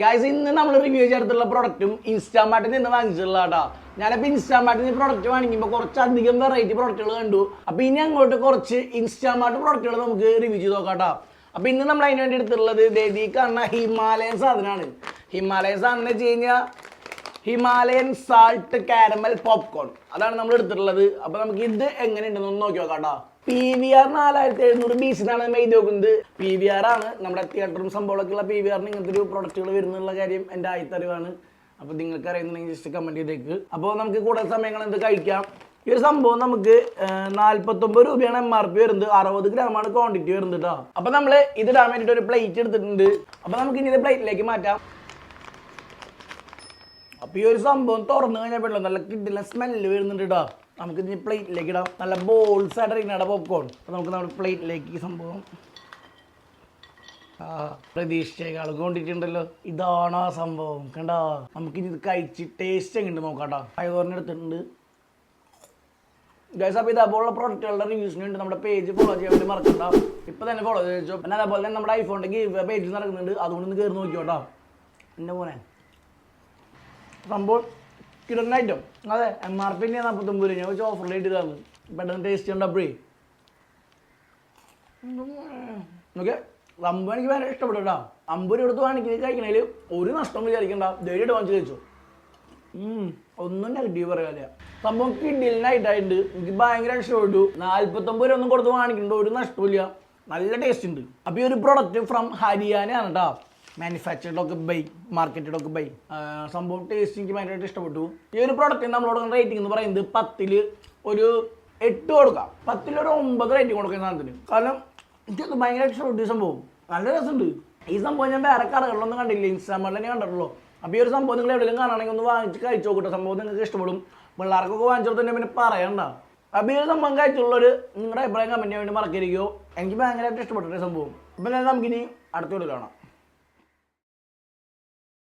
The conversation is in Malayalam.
ഗായ്സ് ഇന്ന് നമ്മൾ റിവ്യൂ ചെയ്തിട്ടുള്ള പ്രൊഡക്റ്റും ഇൻസ്റ്റാമാർട്ടിൽ നിന്ന് വാങ്ങിച്ചിട്ടുള്ള കേട്ടോ ഞാനിപ്പോൾ ഇൻസ്റ്റാമാർട്ടിൽ നിന്ന് പ്രൊഡക്റ്റ് വാങ്ങിക്കുമ്പോൾ കുറച്ചധികം വെറൈറ്റി പ്രൊഡക്റ്റുകൾ കണ്ടു. അപ്പോൾ ഇനി അങ്ങോട്ട് കുറച്ച് ഇൻസ്റ്റാമാർട്ട് പ്രൊഡക്റ്റുകൾ നമുക്ക് റിവ്യൂ ചെയ്ത് നോക്കാം കേട്ടോ അപ്പോൾ ഇന്ന് നമ്മൾ അതിന് വേണ്ടി എടുത്തിട്ടുള്ളത് ദേദി കാണുന്ന ഹിമാലയൻ സാധനമാണ്. ഹിമാലയൻ സാധനം എന്ന് വെച്ച് കഴിഞ്ഞാൽ ഹിമാലയൻ സാൾട്ട് കാരമൽ പോപ്കോൺ അതാണ് നമ്മൾ എടുത്തിട്ടുള്ളത്. അപ്പൊ നമുക്ക് ഇത് എങ്ങനെയുണ്ടെന്ന് ഒന്ന് നോക്കി നോക്കാം കേട്ടോ. പി വി ആർ നാലായിരത്തി എഴുന്നൂറ് ബി ബീസിനാണ് നമ്മൾ എഴുതി നോക്കുന്നത് പി വി ആർ ആണ് നമ്മുടെ തിയേറ്ററും സംഭവമൊക്കെ ഉള്ള പി വി ആറിന് ഇങ്ങനത്തെ ഒരു പ്രൊഡക്റ്റുകൾ വരുന്നുള്ള കാര്യം എന്റെ ആയിത്തറിവാണ്. അപ്പോൾ നിങ്ങൾക്ക് അറിയുന്നുണ്ടെങ്കിൽ ജസ്റ്റ് കമന്റ് ചെയ്തേക്ക്. അപ്പോൾ നമുക്ക് കൂടുതൽ സമയങ്ങൾ എന്ത് കഴിക്കാം? ഈ ഒരു സംഭവം നമുക്ക് നാല്പത്തൊമ്പത് രൂപയാണ് എം ആർ പി വരുന്നത്. അറുപത് ഗ്രാമാണ് ക്വാണ്ടിറ്റി വരുന്നത് കേട്ടോ. അപ്പോൾ നമ്മൾ ഇതിടാൻ വേണ്ടിയിട്ട് ഒരു പ്ലേറ്റ് എടുത്തിട്ടുണ്ട്. അപ്പോൾ നമുക്ക് ഇനി ഇത് പ്ലേറ്റിലേക്ക് മാറ്റാം. അപ്പൊ ഈ ഒരു സംഭവം തുറന്നു കഴിഞ്ഞപ്പോഴല്ലോ നല്ല കിഡിലെ സ്മെല്ല് വരുന്നുണ്ട് കേട്ടോ നമുക്ക് ഇനി പ്ലേറ്റിലേക്ക് ഇടാം. നല്ല ബോൾസ് ആയിട്ട് ഇരിക്കണ പോപ്കോൺ അപ്പൊ നമുക്ക് നമ്മുടെ പ്ലേറ്റിലേക്ക് ഈ സംഭവം ആ പ്രതീക്ഷയെക്കാളും കൊണ്ടിട്ടുണ്ടല്ലോ. ഇതാണ് ആ സംഭവം. കണ്ടോ? നമുക്ക് ഇനി ഇത് കഴിച്ച് ടേസ്റ്റ് എങ്ങനെയുണ്ട് നോക്കാട്ടോ അയതോറിന് എടുത്തിട്ടുണ്ട്. ഗൈസ് അപ്പോൾ ഇതേപോലുള്ള പ്രോഡക്റ്റുകളുടെ റിവ്യൂസിന് വേണ്ടി നമ്മുടെ പേജ് ഫോളോ ചെയ്യാൻ വേണ്ടി മറക്കണ്ട. ഇപ്പൊ തന്നെ ഫോളോ ചെയ്തു? പിന്നെ അതേപോലെ തന്നെ നമ്മുടെ ഐഫോണിന്റെ ഗീവ് പേജ് നടക്കുന്നുണ്ട്. അതുകൊണ്ട് ഒന്ന് കയറി നോക്കിയോട്ടോ എന്റെ മോനെ. സംഭവം കിടന്ന ഐറ്റം അതെ എം ആർ പി നാൽപ്പത്തൊമ്പത് രൂപ. വെച്ച് ഓഫറിൽ ഇട്ടതാണ് പെട്ടെന്ന് ടേസ്റ്റ് ഉണ്ടപ്പോഴേ ഓക്കെ സംഭവം എനിക്ക് ഭയങ്കര ഇഷ്ടപ്പെട്ടു കേട്ടോ. അമ്പത് രൂപ എടുത്ത് വാങ്ങിക്കുന്നത് കഴിക്കണേൽ ഒരു നഷ്ടം വിചാരിക്കണ്ട. ധൈര്യമായിട്ട് വാങ്ങിച്ച് കഴിച്ചു. ഒന്നും നെഗറ്റീവ് പറയാതെ സംഭവം കിഡിലിനായിട്ടായിട്ട് എനിക്ക് ഭയങ്കര ഇഷ്ടപ്പെട്ടു നാൽപ്പത്തൊമ്പത് രൂപ ഒന്നും കൊടുത്ത് വാങ്ങിക്കുന്നുണ്ട് ഒരു നഷ്ടമില്ല നല്ല ടേസ്റ്റ് ഉണ്ട്. അപ്പോൾ ഈ ഒരു പ്രൊഡക്റ്റ് ഫ്രം ഹരിയാനയാണ് കേട്ടോ. മാനുഫാക്ചർഡ് ഒക്കെ ബൈ മാർക്കറ്റഡ് ഒക്കെ ബൈ സംഭവം ടേസ്റ്റ് എനിക്ക് ഭയങ്കരമായിട്ട് ഇഷ്ടപ്പെട്ടു. ഈ ഒരു പ്രോഡക്റ്റ് നമ്മളോട് റേറ്റിംഗ് എന്ന് പറയുന്നത് പത്തിൽ ഒരു എട്ട് കൊടുക്കാം. പത്തിലൊരു ഒമ്പത് റേറ്റിംഗ് കൊടുക്കുന്ന സാധനത്തിന്. കാരണം എനിക്കത് ഭയങ്കരമായിട്ട് ഇഷ്ടപ്പെട്ടു സംഭവം. നല്ല രസമുണ്ട്. ഈ സംഭവം ഞാൻ വേറെ കടകളിലൊന്നും കണ്ടില്ല ഇൻസ്റ്റാഗ്രാമിൽ തന്നെ കണ്ടിട്ടുള്ളൂ. അപ്പോൾ ഈ ഒരു സംഭവം നിങ്ങൾ എവിടെയെങ്കിലും കാണുകയാണെങ്കിൽ ഒന്ന് വാങ്ങിച്ച് കഴിച്ചു നോക്കട്ടെ. സംഭവം നിങ്ങൾക്ക് ഇഷ്ടപ്പെടും. പിള്ളേർക്കൊക്കെ വാങ്ങിച്ചോട്ട് തന്നെ പിന്നെ പറയണ്ട. അപ്പോൾ ഈ ഒരു സംഭവം കഴിച്ചുള്ളൊരു നിങ്ങളുടെ അഭിപ്രായം കമന്റ് വേണ്ടി മറക്കരുതോ. എനിക്ക് ഭയങ്കരമായിട്ട് ഇഷ്ടപ്പെട്ടു ഈ സംഭവം. അപ്പം നമുക്കിനി അടുത്തോട് കാണാം.